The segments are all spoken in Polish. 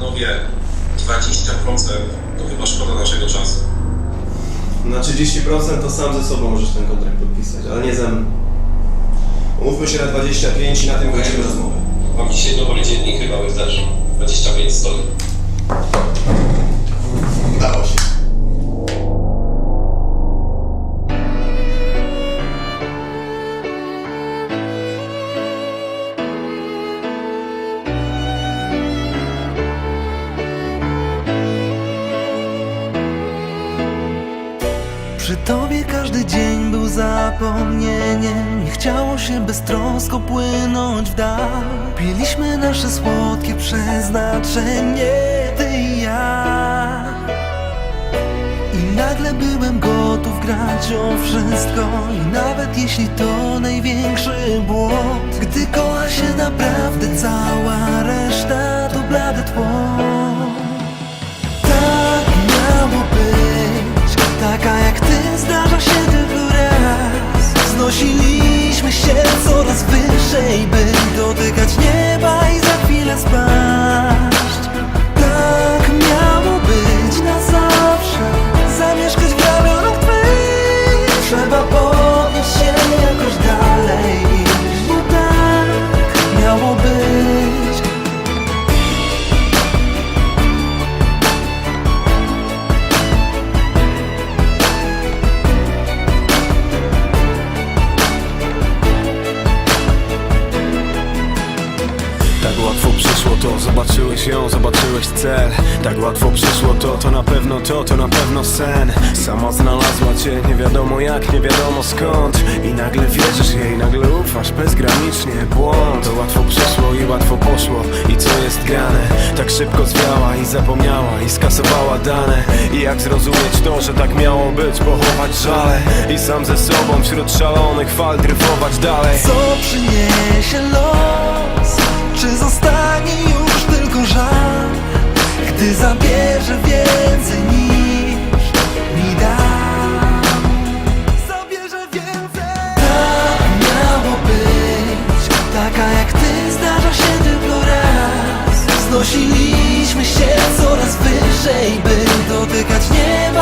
Panowie, 20% to chyba szkoda naszego czasu. Na 30% to sam ze sobą możesz ten kontrakt podpisać, ale nie ze mną. Umówmy się na 25 i na tym kończymy rozmowę. Mam dzisiaj dobry dziennik chyba też. 25 stoi. Przy tobie każdy dzień był zapomnieniem. Nie chciało się beztrosko płynąć w dal. Piliśmy nasze słodkie przeznaczenie Ty i ja. I nagle byłem gotów grać o wszystko. I nawet jeśli to największy błąd Gdy kocha się naprawdę cała to, zobaczyłeś ją, zobaczyłeś cel. Tak łatwo przyszło to, to na pewno to, to na pewno sen. Sama znalazła cię, nie wiadomo jak, nie wiadomo skąd. I nagle wierzysz jej, nagle ufasz bezgranicznie. Błąd, to łatwo przyszło i łatwo poszło. I co jest grane, tak szybko zwiała i zapomniała I skasowała dane. I jak zrozumieć to, że tak miało być, pochować żale. I sam ze sobą wśród szalonych fal dryfować dalej. Co przyniesie los? Raz Znosiliśmy się coraz wyżej By dotykać nieba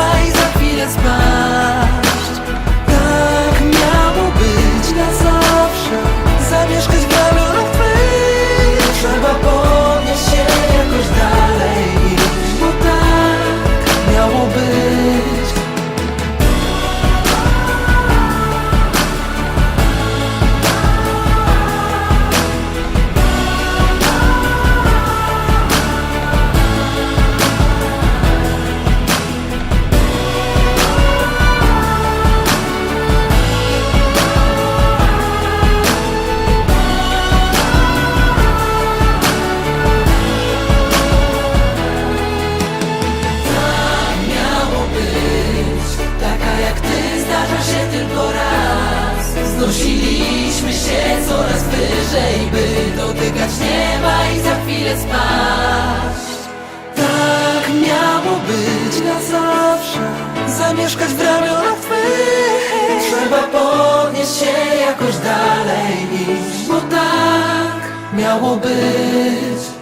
chwilę spaść Tak miało być na zawsze. Zamieszkać w ramionach twych. Trzeba podnieść się jakoś dalej iść Bo tak miało być